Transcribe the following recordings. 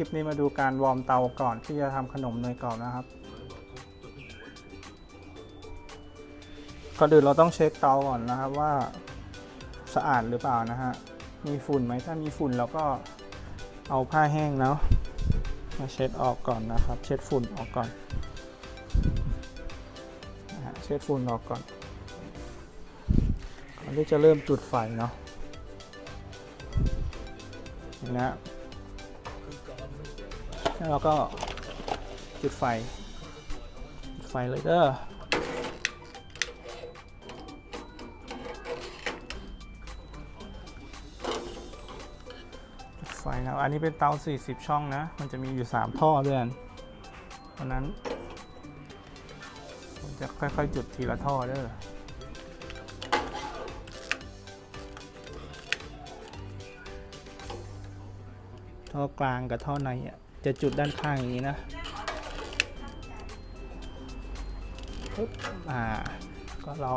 ลิปนี้มาดูการวอร์มเตาก่อนที่จะทำขนมเนยกรอบนะครับ ก่อนอื่นเราต้องเช็คเตาก่อนนะครับว่าสะอาดหรือเปล่านะฮะ มีฝุ่นไหมถ้ามีฝุ่นเราก็เอาผ้าแห้งแล้วมาเช็ดออกก่อนนะครับ เช็ดฝุ่นออกก่อนเช็ดฝุ่นออกก่อนก่อนที่จะเริ่มจุดไฟเนาะนะ แล้วเราก็จุดไฟจุดไฟเลยเด้อจุดไฟนะอันนี้เป็นเตา 40 ช่องนะ มันจะมีอยู่ 3 ท่อด้วยนเพราะนั้นผมจะค่อย ๆ จุดทีละท่อเด้อท่อกลางกับท่อในอะ จะจุดด้านข้างอย่างนี้นะปึ๊บอ่า ก็รอ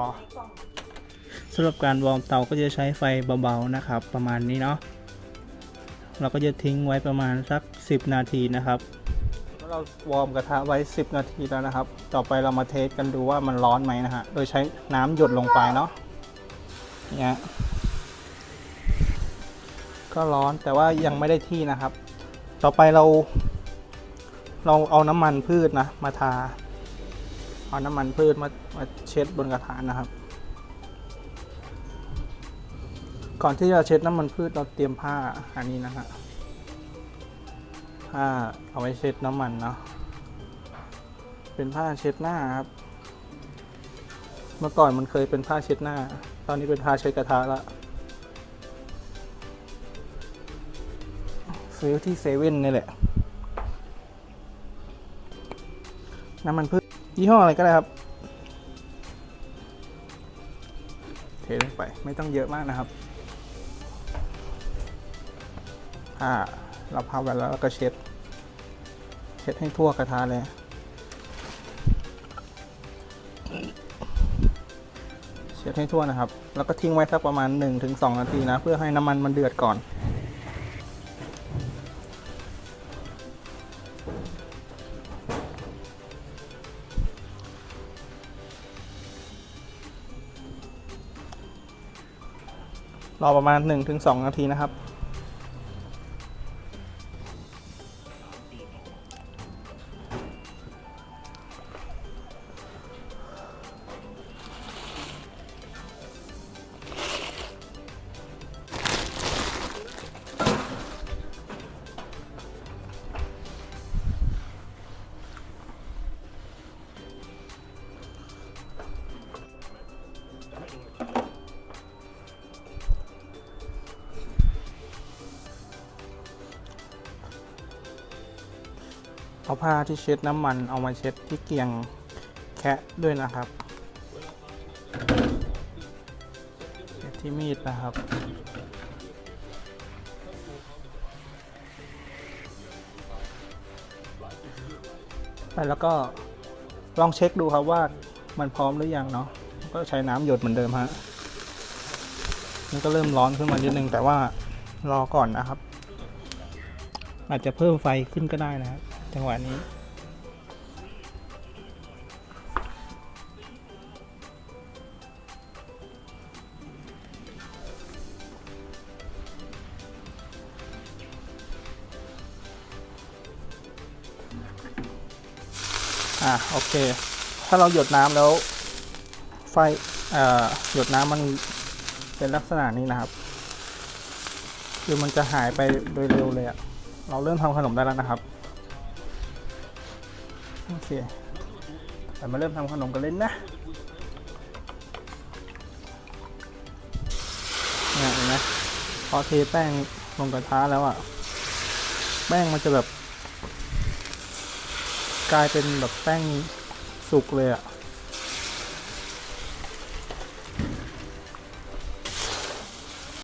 สำหรับการวอร์มเตาก็จะใช้ไฟเบาๆนะครับ ประมาณนี้เนาะเราก็จะทิ้งไว้ประมาณสัก 10 นาทีนะครับเราวอร์มกระทะไว้ 10 นาทีแล้วนะครับ ต่อไปเรามาเทสกันดูว่ามันร้อนไหมนะฮะ โดยใช้น้ำหยดลงไปเนาะเนี่ยก็ร้อนแต่ว่ายังไม่ได้ที่นะครับ ต่อไปเรา เราเอาน้ำมันพืชนะ มาทา เอาน้ำมันพืชมามาเช็ดบนกระถางนะครับ ก่อนที่จะเช็ดน้ำมันพืชเราเตรียมผ้าอันนี้นะฮะผ้าเอาไว้เช็ดน้ำมันเนาะเป็นผ้าเช็ดหน้าครับ เมื่อก่อนมันเคยเป็นผ้าเช็ดหน้า ตอนนี้เป็นผ้าเช็ดกระทะละ ซื้อที่เซเว่นนี่แหละ น้ำมันพืชยี่ห้ออะไรก็ได้ครับ เทลงไปไม่ต้องเยอะมากนะครับผ้าเราพับไว้แล้วเราก็เช็ด เช็ดให้ทั่วกระทะเลยเช็ดให้ทั่วนะครับ แล้วก็ทิ้งไว้สักประมาณ 1-2 นาทีนะ เพื่อให้น้ำมันมันเดือดก่อน รอประมาณ 1-2 นาทีนะครับ เอาผ้าที่เช็ดน้ำมันเอามาเช็ดที่เกียงแคะด้วยนะครับเช็ดที่มีดนะครับไปแล้วก็ลองเช็คดูครับว่ามันพร้อมหรือยังเนาะก็ใช้น้ำหยดเหมือนเดิมฮะมันก็เริ่มร้อนขึ้นมานิดนึงแต่ว่ารอก่อนนะครับ อาจจะเพิ่มไฟขึ้นก็ได้นะครับ จังหวะนี้ อะโอเค ถ้าเราหยดน้ำแล้วไฟหยดน้ำมันเป็นลักษณะนี้นะครับ คือมันจะหายไปโดยเร็วเลยอะเราเริ่มทำขนมได้แล้วนะครับ โอเคแต่มาเริ่มทำขนมกันเล่นนะเนี่ยเห็นไหมพอเทแป้งลงกระทะแล้วอะแป้งมันจะแบบ กลายเป็นแบบแป้งสุกเลยอะ